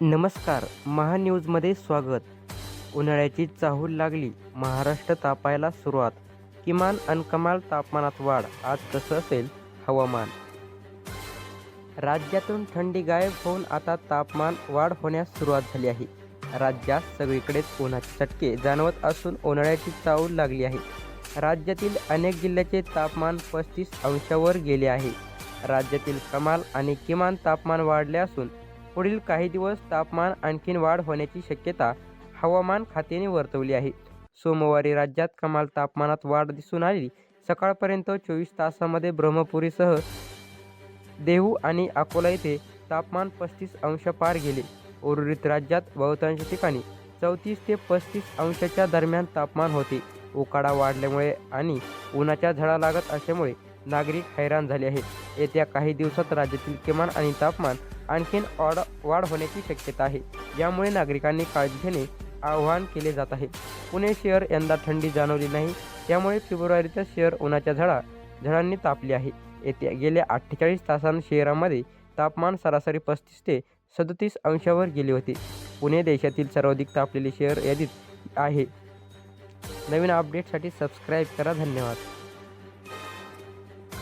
नमस्कार महान्यूजमध्ये स्वागत. उन्हाळ्याची चाहूल लागली महाराष्ट्र तापायला सुरुवात. किमान अनकमाल तापमानात वाढ आज कसं असेल हवामान? राज्यातून थंडी गायब होऊन आता तापमान वाढ होण्यास सुरुवात झाली आहे. राज्यात सगळीकडेच उन्हाचे चटके जाणवत असून उन्हाळ्याची चाहूल लागली आहे. राज्यातील अनेक जिल्ह्याचे तापमान पस्तीस अंशावर गेले आहे. राज्यातील कमाल आणि किमान तापमान वाढले असून पुढील काही दिवस तापमान आणखीन वाढ होण्याची शक्यता हवामान खात्याने वर्तवली आहे. सोमवारी राज्यात कमाल तापमानात वाढ दिसून आली सकाळपर्यंत चोवीस तासामध्ये ब्रह्मपुरीसह देहू आणि अकोला येथे तापमान पस्तीस अंश पार गेले. उर्वरित राज्यात बहुतांश ठिकाणी चौतीस ते पस्तीस अंशाच्या दरम्यान तापमान होते. उकाडा वाढल्यामुळे आणि उन्हाच्या झळा लागत असल्यामुळे नागरिक हैराण झाले आहेत. येत्या काही दिवसात राज्यातील किमान आणि तापमान आणखीन ऑड वाढ होण्याची शक्यता आहे. यामुळे नागरिकांनी काळजी घेणे आवाहन केले जात आहे. पुणे शहर यंदा थंडी जाणवली नाही. त्यामुळे फेब्रुवारीच्या शहर उन्हाच्या झळा झळांनी तापले आहे. येत्या गेल्या अठ्ठेचाळीस तासांत शहरामध्ये तापमान सरासरी पस्तीस ते सदतीस अंशावर गेले होते. पुणे देशातील सर्वाधिक तापलेले शहर यादीत आहे. नवीन अपडेटसाठी सबस्क्राईब करा. धन्यवाद.